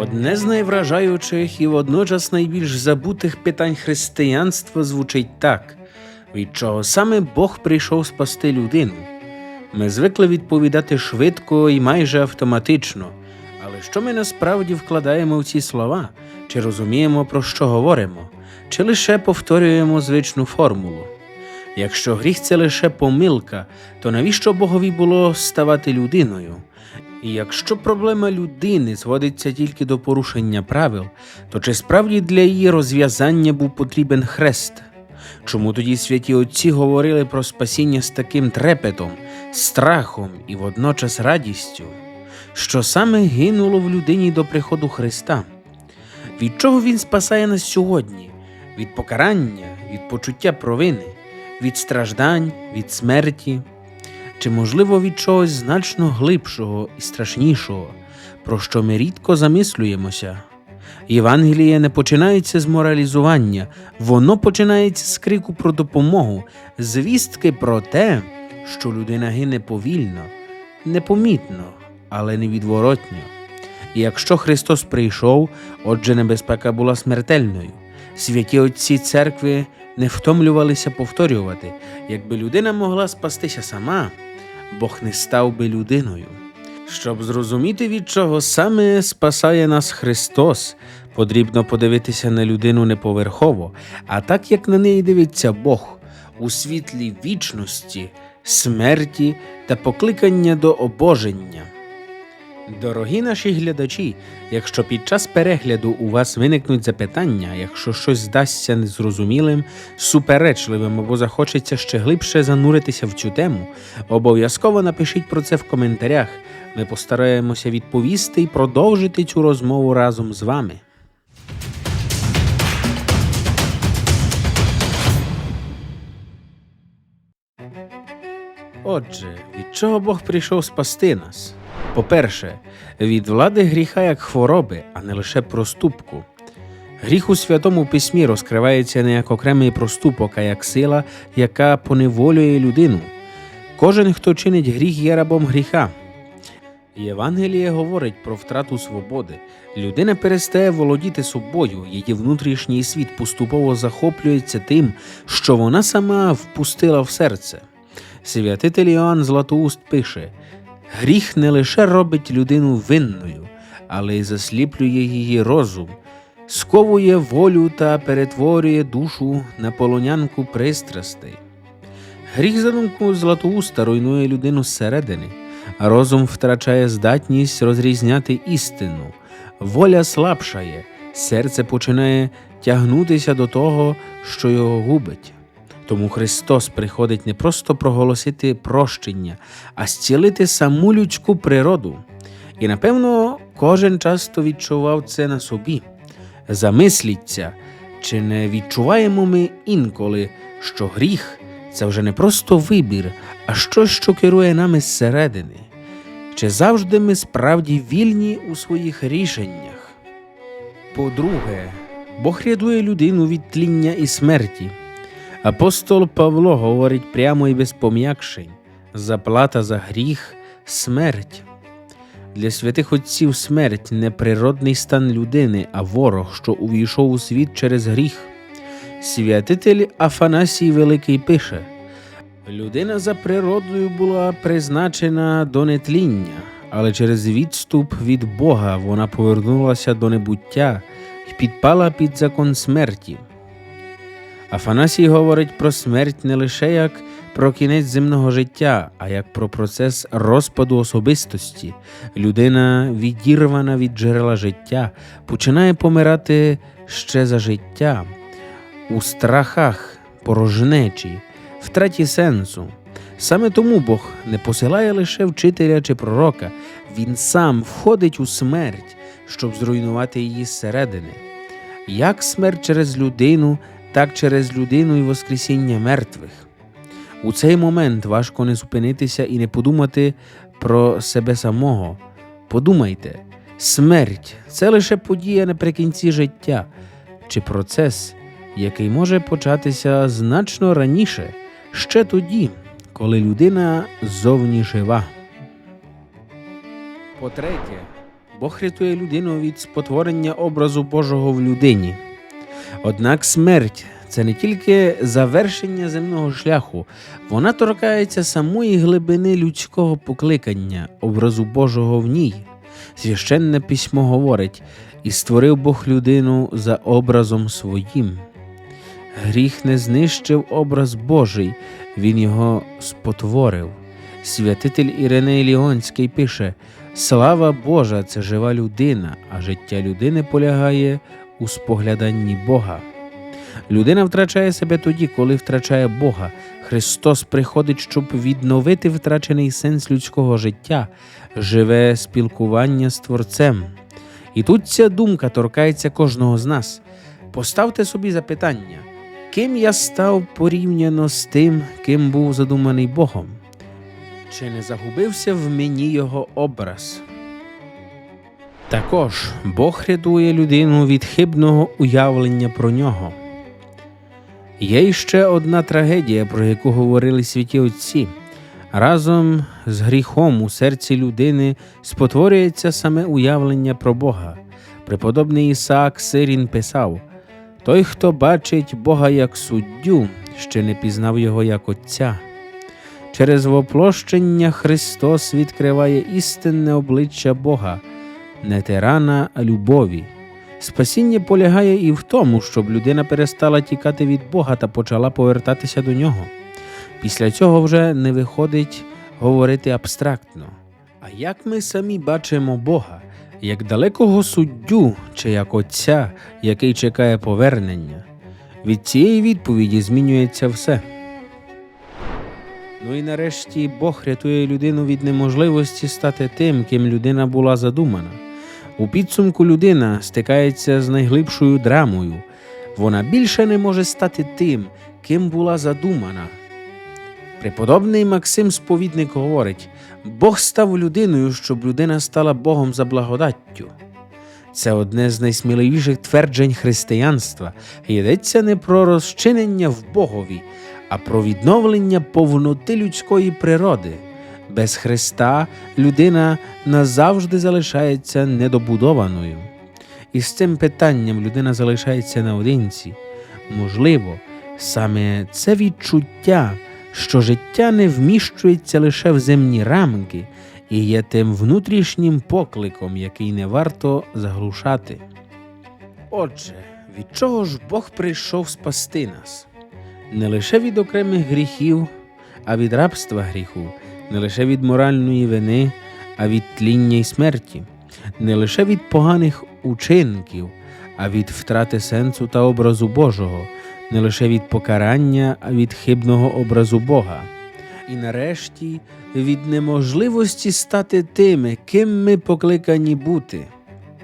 Одне з найвражаючих і водночас найбільш забутих питань християнства звучить так: від чого саме Бог прийшов спасти людину. Ми звикли відповідати швидко і майже автоматично. Але що ми насправді вкладаємо в ці слова? Чи розуміємо, про що говоримо, чи лише повторюємо звичну формулу? Якщо гріх це лише помилка, то навіщо Богові було ставати людиною? І якщо проблема людини зводиться тільки до порушення правил, то чи справді для її розв'язання був потрібен хрест? Чому тоді святі отці говорили про спасіння з таким трепетом, страхом і водночас радістю? Що саме гинуло в людині до приходу Христа? Від чого Він спасає нас сьогодні? Від покарання, від почуття провини, від страждань, від смерті? Чи, можливо, від чогось значно глибшого і страшнішого, про що ми рідко замислюємося? Євангеліє не починається з моралізування, воно починається з крику про допомогу, звістки про те, що людина гине повільно, непомітно, але невідворотньо. І якщо Христос прийшов, отже небезпека була смертельною. Святі отці церкви не втомлювалися повторювати, якби людина могла спастися сама, Бог не став би людиною. Щоб зрозуміти, від чого саме спасає нас Христос, потрібно подивитися на людину не поверхово, а так як на неї дивиться Бог у світлі вічності, смерті та покликання до обоження. Дорогі наші глядачі, якщо під час перегляду у вас виникнуть запитання, якщо щось здасться незрозумілим, суперечливим або захочеться ще глибше зануритися в цю тему, обов'язково напишіть про це в коментарях. Ми постараємося відповісти і продовжити цю розмову разом з вами. Отже, від чого Бог прийшов спасти нас? По-перше, від влади гріха як хвороби, а не лише проступку. Гріх у святому письмі розкривається не як окремий проступок, а як сила, яка поневолює людину. Кожен, хто чинить гріх, є рабом гріха. Євангеліє говорить про втрату свободи. Людина перестає володіти собою, її внутрішній світ поступово захоплюється тим, що вона сама впустила в серце. Святитель Іоанн Златоуст пише: гріх не лише робить людину винною, але й засліплює її розум, сковує волю та перетворює душу на полонянку пристрастей. Гріх, за думкою Златоуста, руйнує людину зсередини, а розум втрачає здатність розрізняти істину, воля слабшає, серце починає тягнутися до того, що його губить. Тому Христос приходить не просто проголосити прощення, а зцілити саму людську природу. І напевно кожен часто відчував це на собі. Замисліться, чи не відчуваємо ми інколи, що гріх це вже не просто вибір, а щось, що керує нами зсередини. Чи завжди ми справді вільні у своїх рішеннях? По-друге, Бог рятує людину від тління і смерті. Апостол Павло говорить прямо і без пом'якшень заплата за гріх смерть. Для святих отців смерть не природний стан людини, а ворог, що увійшов у світ через гріх. Святитель Афанасій Великий пише Людина за природою була призначена до нетління, але через відступ від Бога вона повернулася до небуття і підпала під закон смерті. Афанасій говорить про смерть не лише як про кінець земного життя, а як про процес розпаду особистості. Людина, відірвана від джерела життя, починає помирати ще за життя, у страхах, порожнечі, втраті сенсу. Саме тому Бог не посилає лише вчителя чи пророка, Він сам входить у смерть, щоб зруйнувати її зсередини. Як смерть через людину, так через людину і Воскресіння мертвих. У цей момент важко не зупинитися і не подумати про себе самого. Подумайте, смерть це лише подія наприкінці життя чи процес, який може початися значно раніше, ще тоді, коли людина зовні жива. По-третє, Бог рятує людину від спотворення образу Божого в людині. Однак смерть це не тільки завершення земного шляху, вона торкається самої глибини людського покликання, образу Божого в ній. Священне письмо говорить, і створив Бог людину за образом своїм. Гріх не знищив образ Божий, він його спотворив. Святитель Іриней Ліонський пише: Слава Божа це жива людина, а життя людини полягає у спогляданні Бога. Людина втрачає себе тоді, коли втрачає Бога. Христос приходить, щоб відновити втрачений сенс людського життя, живе спілкування з Творцем. І тут ця думка торкається кожного з нас. Поставте собі запитання, ким я став порівняно з тим, ким був задуманий Богом? Чи не загубився в мені його образ? Також Бог рятує людину від хибного уявлення про нього. Є іще одна трагедія, про яку говорили святі отці. Разом з гріхом у серці людини спотворюється саме уявлення про Бога. Преподобний Ісаак Сирін писав: Той, хто бачить Бога як суддю, ще не пізнав його як Отця. Через воплощення Христос відкриває істинне обличчя Бога, не тирана, а любові. Спасіння полягає і в тому, щоб людина перестала тікати від Бога та почала повертатися до нього. Після цього вже не виходить говорити абстрактно. А як ми самі бачимо Бога, як далекого суддю чи як Отця, який чекає повернення? Від цієї відповіді змінюється все. Ну і нарешті Бог рятує людину від неможливості стати тим, ким людина була задумана. У підсумку людина стикається з найглибшою драмою. Вона більше не може стати тим, ким була задумана. Преподобний Максим Сповідник говорить: Бог став людиною, щоб людина стала Богом за благодаттю. Це одне з найсміливіших тверджень християнства. Йдеться не про розчинення в Богові, а про відновлення повноти людської природи. Без Христа людина назавжди залишається недобудованою. І з цим питанням людина залишається наодинці. Можливо, саме це відчуття, що життя не вміщується лише в земні рамки і є тим внутрішнім покликом, який не варто заглушати. Отже, від чого ж Бог прийшов спасти нас? Не лише від окремих гріхів, а від рабства гріху, не лише від моральної вини, а від тління й смерті, не лише від поганих учинків, а від втрати сенсу та образу Божого, не лише від покарання, а від хибного образу Бога. І нарешті від неможливості стати тими, ким ми покликані бути.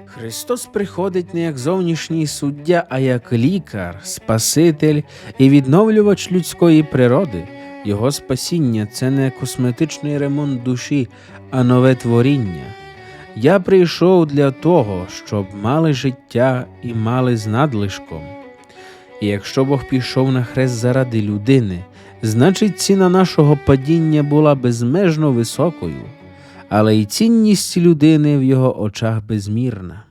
Христос приходить не як зовнішній суддя, а як лікар, спаситель і відновлювач людської природи. Його спасіння це не косметичний ремонт душі, а нове творіння. Я прийшов для того, щоб мали життя і мали з надлишком. І якщо Бог пішов на хрест заради людини, значить ціна нашого падіння була безмежно високою, але й цінність людини в його очах безмірна.